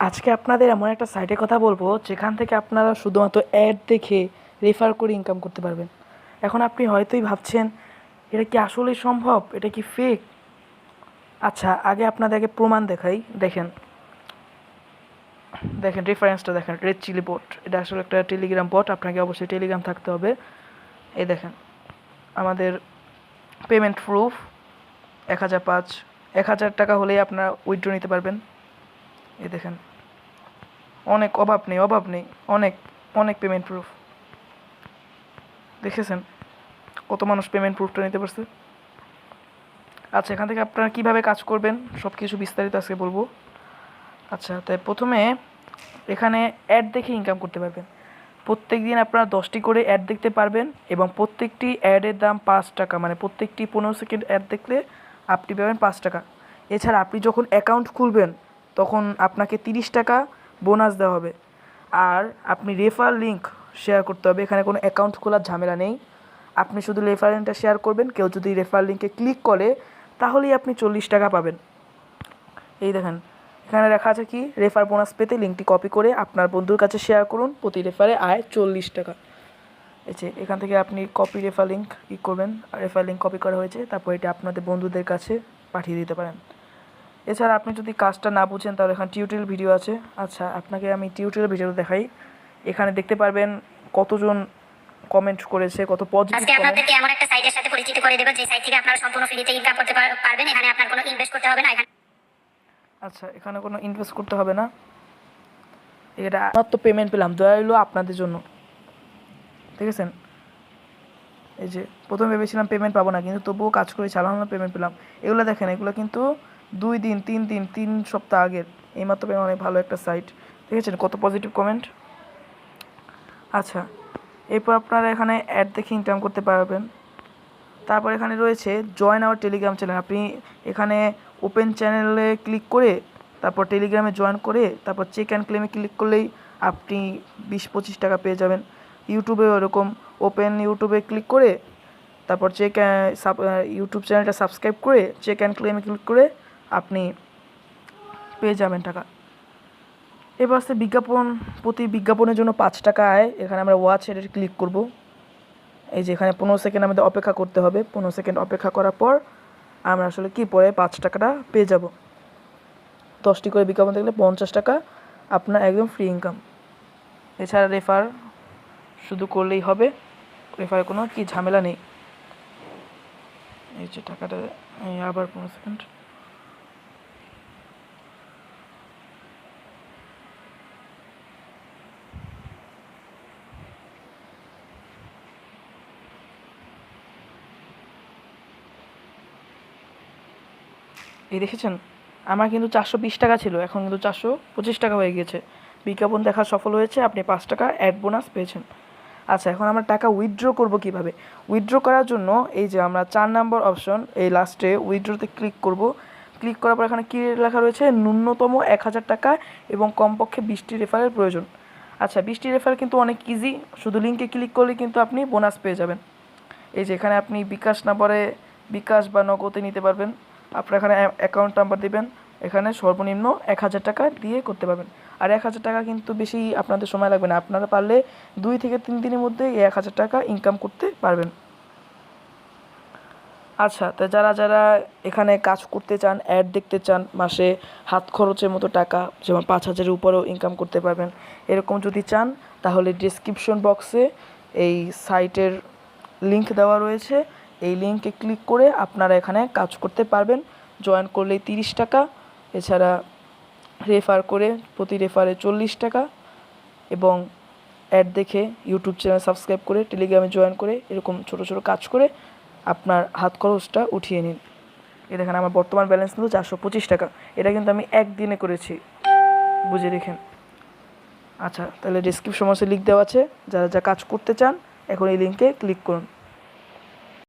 আজকে আপনাদের এমন একটা সাইটের কথা বলব, যেখান থেকে আপনারা শুধুমাত্র অ্যাড দেখে রেফার করে ইনকাম করতে পারবেন। এখন আপনি হয়তোই ভাবছেন, এটা কি আসলেই সম্ভব? এটা কি ফেক আচ্ছা আগে আপনাদেরকে প্রমাণ দেখাই। দেখেন। দেখেন রেফারেন্সটা দেখেন রেড চিলি বট এটা আসলে একটা টেলিগ্রাম বট আপনাকে অবশ্যই টেলিগ্রাম থাকতে হবে। এই দেখেন, আমাদের পেমেন্ট প্রুফ এক হাজার পাঁচ, এক হাজার টাকা হলেই আপনারা উইথড্র নিতে পারবেন। এই দেখেন। অনেক অভাব নেই অভাব নেই, অনেক অনেক পেমেন্ট প্রুফ দেখেছেন কত মানুষ পেমেন্ট প্রুফটা নিতে পারছে? আচ্ছা এখান থেকে আপনারা কীভাবে কাজ করবেন সব কিছু বিস্তারিত আজকে বলব। আচ্ছা তাই প্রথমে এখানে অ্যাড দেখে ইনকাম করতে পারবেন। প্রত্যেক দিন আপনারা দশটি করে অ্যাড দেখতে পারবেন এবং প্রত্যেকটি অ্যাডের দাম পাঁচ টাকা মানে প্রত্যেকটি পনেরো সেকেন্ড অ্যাড দেখলে আপনি পাবেন পাঁচ টাকা। এছাড়া আপনি যখন অ্যাকাউন্ট খুলবেন, তখন আপনাকে তিরিশ টাকা বোনাস দেওয়া হবে। আর আপনি রেফার লিঙ্ক শেয়ার করতে হবে। এখানে কোনো অ্যাকাউন্ট খোলার ঝামেলা নেই। আপনি শুধু রেফারেন্টটা শেয়ার করবেন। কেউ যদি রেফার লিঙ্কে ক্লিক করে, তাহলেই আপনি চল্লিশ টাকা পাবেন। এই দেখেন, এখানে লেখা আছে কি? রেফার বোনাস পেতে লিঙ্কটি কপি করে আপনার বন্ধুর কাছে শেয়ার করুন। প্রতি রেফারে আয় চল্লিশ টাকা। যে, এখান থেকে আপনি কপি রেফার লিঙ্ক ই করবেন। রেফার লিঙ্ক কপি করা হয়েছে। তারপর এটা আপনাদের বন্ধুদের কাছে পাঠিয়ে দিতে পারেন। এছাড়া আপনি যদি কাজটা না বুঝেন তাহলে এখানে টিউটোরিয়াল ভিডিও আছে। আচ্ছা আপনাকে আমি টিউটোরিয়াল ভিডিও দেখাই। এখানে দেখতে পারবেন কতজন কমেন্ট করেছে কত পজিটিভ আজকে আপনাদেরকে এমন একটা সাইটের সাথে পরিচিত করে দেবো যে সাইট থেকে আপনারা সম্পূর্ণ ফ্রিতে ইনকাম করতে পারবেন। এখানে আপনার কোনো ইনভেস্ট করতে হবে না এখানে আচ্ছা এখানে কোনো ইনভেস্ট করতে হবে না। এটা আমার তো পেমেন্ট পেলাম দয়া হলো আপনাদের জন্য। ঠিক দেখেছেন এই যে প্রথমে ভেবেছিলাম পেমেন্ট পাবো না কিন্তু তবুও কাজ করে চালানো পেমেন্ট পেলাম। এগুলো দেখেন এগুলো কিন্তু দুই দিন, তিন দিন, তিন সপ্তাহ আগের। এইমাত্র পেলাম অনেক ভালো একটা সাইট দেখেছেন কত পজিটিভ কমেন্ট আচ্ছা এরপর আপনারা এখানে অ্যাড দেখে ইনকাম করতে পারবেন। তারপর এখানে রয়েছে জয়েন আওয়ার টেলিগ্রাম চ্যানেল আপনি এখানে ওপেন চ্যানেলে ক্লিক করে, তারপর টেলিগ্রামে জয়েন করে, তারপর চেক অ্যান্ড ক্লেমে ক্লিক করলেই আপনি বিশ পঁচিশ টাকা পেয়ে যাবেন। ইউটিউবেও এরকম ওপেন ইউটিউবে ক্লিক করে, তারপর চেক ইউটিউব চ্যানেলটা সাবস্ক্রাইব করে চেক অ্যান্ড ক্লেমে ক্লিক করে আপনি পেয়ে যাবেন টাকা। এবার আসছে বিজ্ঞাপন, প্রতি বিজ্ঞাপনের জন্য পাঁচ টাকা আয়। এখানে আমরা ওয়াচ এটা ক্লিক করব। এই যে এখানে পনেরো সেকেন্ড আমাদের অপেক্ষা করতে হবে। পনেরো সেকেন্ড অপেক্ষা করার পর আমরা আসলে কি পরে পাঁচ টাকাটা পেয়ে যাব। দশটি করে বিজ্ঞাপন দেখলে পঞ্চাশ টাকা আপনার একদম ফ্রি ইনকাম এছাড়া রেফার শুধু করলেই হবে। রেফারে কোনো কি ঝামেলা নেই। এই যে টাকাটা আবার পনেরো সেকেন্ড এই দেখেছেন? আমার কিন্তু চারশো বিশ টাকা ছিল, এখন কিন্তু চারশো পঁচিশ টাকা হয়ে গিয়েছে। বিজ্ঞাপন দেখা সফল হয়েছে, আপনি পাঁচ টাকা অ্যাড বোনাস পেয়েছেন। আচ্ছা এখন আমরা টাকা উইথড্র করব কীভাবে? উইথড্র করার জন্য এই যে আমরা চার নাম্বার অপশন এই লাস্টে উইথড্রতে ক্লিক করব। ক্লিক করার পর এখানে কী লেখা রয়েছে? ন্যূনতম এক হাজার টাকা এবং কমপক্ষে বিশটি রেফারের প্রয়োজন। আচ্ছা বিশটি রেফার কিন্তু অনেক ইজি শুধু লিঙ্কে ক্লিক করলে কিন্তু আপনি বোনাস পেয়ে যাবেন। এই যে এখানে আপনি বিকাশ না পরে বিকাশ বা নগদে নিতে পারবেন। আপনার এখানে অ্যাকাউন্ট নাম্বার দিবেন, এখানে সর্বনিম্ন এক হাজার টাকা দিয়ে করতে পারবেন। আর এক হাজার টাকা কিন্তু বেশি আপনাদের সময় লাগবে না, আপনারা পারলে দুই থেকে তিন দিনের মধ্যে এই এক হাজার টাকা ইনকাম করতে পারবেন। আচ্ছা তা যারা যারা এখানে কাজ করতে চান অ্যাড দেখতে চান, মাসে হাত খরচের মতো টাকা, যেমন পাঁচ হাজারের উপরেও ইনকাম করতে পারবেন, এরকম যদি চান, তাহলে ডিসক্রিপশন বক্সে এই সাইটের লিংক দেওয়া রয়েছে। এই লিঙ্কে ক্লিক করে আপনারা এখানে কাজ করতে পারবেন। জয়েন করলেই তিরিশ টাকা, এছাড়া রেফার করে প্রতি রেফারে চল্লিশ টাকা এবং অ্যাড দেখে ইউটিউব চ্যানেল সাবস্ক্রাইব করে টেলিগ্রামে জয়েন করে, এরকম ছোট ছোট কাজ করে আপনার হাত খরচটা উঠিয়ে নিন। এ দেখেন আমার বর্তমান ব্যালেন্স কিন্তু চারশো পঁচিশ টাকা। এটা কিন্তু আমি একদিনে করেছি, বুঝে রেখেন আচ্ছা তাহলে ডিসক্রিপশন বক্সে লিঙ্ক দেওয়া আছে। যারা যা কাজ করতে চান, এখন এই লিঙ্কে ক্লিক করুন।